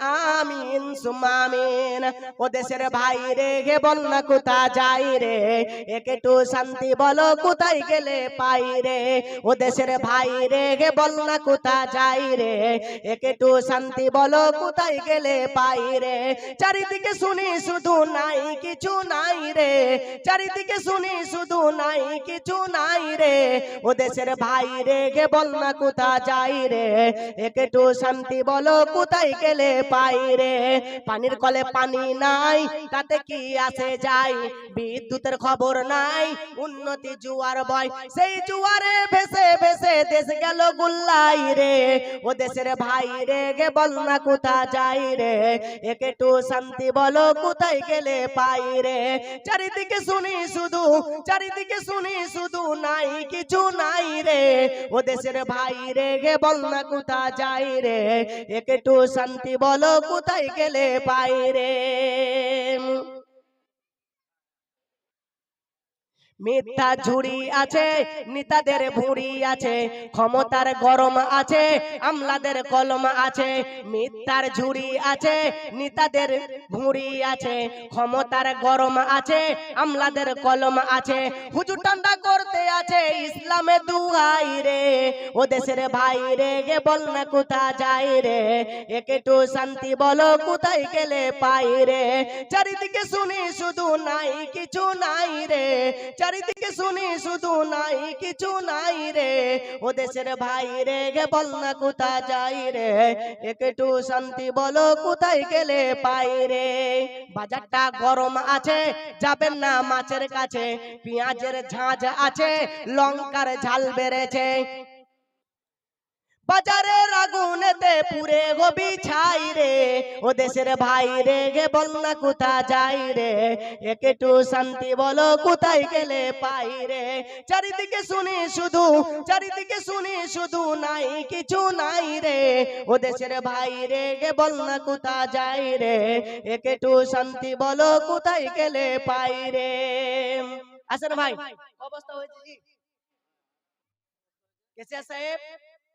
আমিন সুমামিন ও দেশের ভাই গে বল না কোথা যাই রে? একটু শান্তি বলো, কোথায় গেলে পাই রে? ও দেশের ভাই গে বল না কোথা যাই রে? একটু শান্তি বলো, কোথায় গেলে পাই রে? চারিদিকে শুনি শুধু নাই, কিছু নাই রে। চারিদিকে শুনি শুধু নাই, কিছু নাই রে। ও দেশের ভাই রে গে বল না কোথা যাই রে? একটু শান্তি বলো কোথায় গেলে পাই রে? পানির কলে পানি নাই, তাতে কি আসে যাই? বিদ্যুতের খবর নাই, উন্নতি জুয়ার বয় সেই জুয়ারে ভেসে ভেসে দেশ গেল গুল্লাই রে। ও দেশের ভাই রে, গে বল না কোথা যাই রে? একটু শান্তি বলো, কোথায় গেলে পাই রে? চারিদিকে শুনি শুধু, চারিদিকে শুনি শুধু নাই, কিছু নাই রে। ও দেশের ভাই রে, গে বল না কোথা যাই রে? একটু শান্তি বলো কোথায় গেলে পাই রে মিথ্যা ঝুড়ি আছে নেতাদের ভুঁড়ি আছে ক্ষমতার গরম আছে আমলাদের কলম আছে মিথ্যার ঝুড়ি আছে নেতাদের ভুঁড়ি আছে ক্ষমতার গরম আছে আমলাদের কলম আছে। হুজুর ঠান্ডা করতে আছে ইসলামে দুহাই রে। ও দেশের ভাই রে গে বল না কোথা যাই রে। একটু শান্তি বলো কোথায় গেলে পাই রে চারিদিকে শুনি শুধু নাই কিছু নাই রে। চারিদিকে শুনি শুধু নাই, কিছু নাই রে। ও দেশের ভাই রে গে বল না কোথা যাই রে। একটু শান্তি বলো কোথায় গেলে পাই রে। বাজারটা গরম আছে, যাবেন না মাছের কাছে। পেঁয়াজের ঝাঁঝ আছে, লঙ্কার ঝাল বেড়েছে। বাজারের আগুনেতে পুরে গবি ছাই রে। ও দেশের ভাই রে গে বল না কোথা যাই রে। একটু শান্তি বলো কোথায় গেলে পাই রে। চারিদিকে শুনি শুধু চারিদিকে শুনি শুধু নাই কিছু নাই রে। ও দেশের ভাই রে গে না কোথা যাই রে। একটু শান্তি বলো কোথায় গেলে পাই রে। আসেন ভাই। অবস্থা হয়েছে জি কেসিয়া সাহেব